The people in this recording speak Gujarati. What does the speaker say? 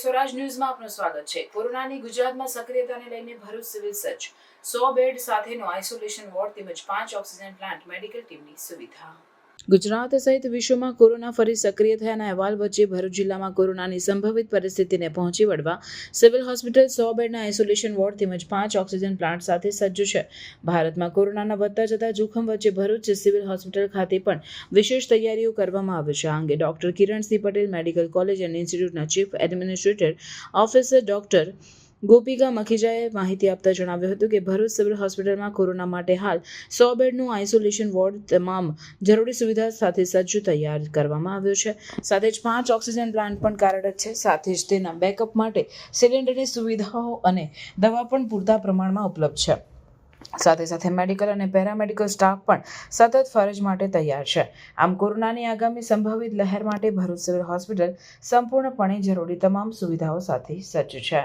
સ્વરાજ ન્યૂઝમાં આપનું સ્વાગત છે. કોરોનાની ગુજરાતમાં સક્રિયતાને લઈને ભરૂચ સિવિલ સજ્જ સો બેડ સાથેનો આઇસોલેશન વોર્ડ તેમજ પાંચ ઓક્સિજન પ્લાન્ટ મેડિકલ ટીમની સુવિધા. ગુજરાત સહિત વિશ્વમાં કોરોના ફરી સક્રિય થયાના અહેવાલ વચ્ચે ભરૂચ જિલ્લામાં કોરોનાની સંભવિત પરિસ્થિતિને પહોંચી વળવા સિવિલ હોસ્પિટલ સો બેડના આઇસોલેશન વોર્ડ તેમજ પાંચ ઓક્સિજન પ્લાન્ટ સાથે સજ્જ છે. ભારતમાં કોરોનાના વધતા જતા જોખમ વચ્ચે ભરૂચ સિવિલ હોસ્પિટલ ખાતે પણ વિશેષ તૈયારીઓ કરવામાં આવી છે. આ અંગે doctor Kiransinh Patel medical college and ઇન્સ્ટિટ્યૂટના chief administrator officer doctor Gopika મખીજાએ માહિતી આપતા જણાવ્યું હતું કે ભરૂચ સિવિલ હોસ્પિટલમાં કોરોના માટે હાલ સો બેડનું આઇસોલેશન વોર્ડ તમામ જરૂરી સુવિધા સાથે સજ્જ તૈયાર કરવામાં આવ્યો છે. સાથે જ પાંચ ઓક્સિજન પ્લાન્ટ પણ કાર્યરત છે. સાથે જ તેના બેકઅપ માટે સિલિન્ડરની સુવિધાઓ અને દવા પણ પૂરતા પ્રમાણમાં ઉપલબ્ધ છે. સાથે સાથે મેડિકલ અને પેરામેડિકલ સ્ટાફ પણ સતત ફરજ માટે તૈયાર છે. આમ કોરોનાની આગામી સંભવિત લહેર માટે ભરૂચ સિવિલ હોસ્પિટલ સંપૂર્ણપણે જરૂરી તમામ સુવિધાઓ સાથે સજ્જ છે.